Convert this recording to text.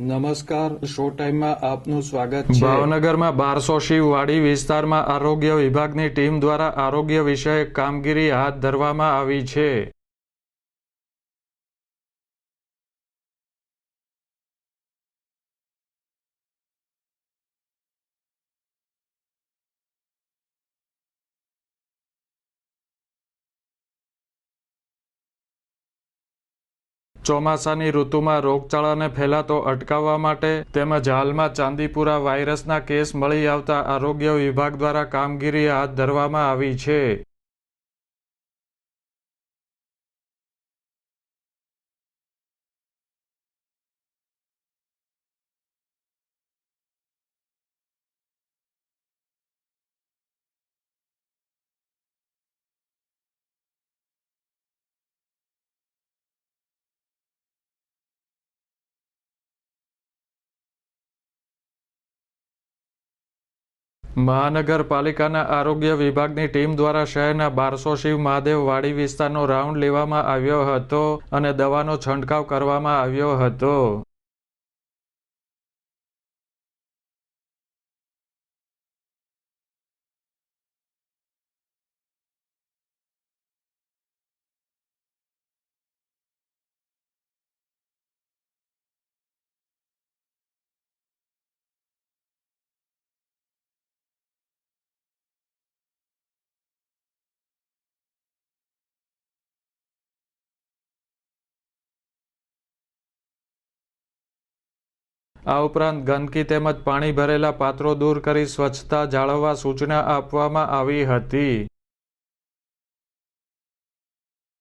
નમસ્કાર, શો ટાઈમમાં આપનું સ્વાગત છે. ભાવનગરમાં બારસો શિવવાડી વિસ્તારમાં આરોગ્ય વિભાગની ટીમ દ્વારા આરોગ્ય વિષયક કામગીરી હાથ ધરવામાં આવી છે. ચોમાસાની ઋતુમાં રોગચાળાને ફેલાતો અટકાવવા માટે તેમજ હાલમાં ચાંદીપુરા વાયરસના કેસ મળી આવતા આરોગ્ય વિભાગ દ્વારા કામગીરી હાથ ધરવામાં આવી છે. મહાનગરપાલિકાના આરોગ્ય વિભાગની ટીમ દ્વારા શહેરના બારસો શિવ મહાદેવ વાડી વિસ્તારનો રાઉન્ડ લેવામાં આવ્યો હતો અને દવાનો છંટકાવ કરવામાં આવ્યો હતો. આ ઉપરાંત ગંદકી તેમજ પાણી ભરેલા પાત્રો દૂર કરી સ્વચ્છતા જાળવવા સૂચના આપવામાં આવી હતી.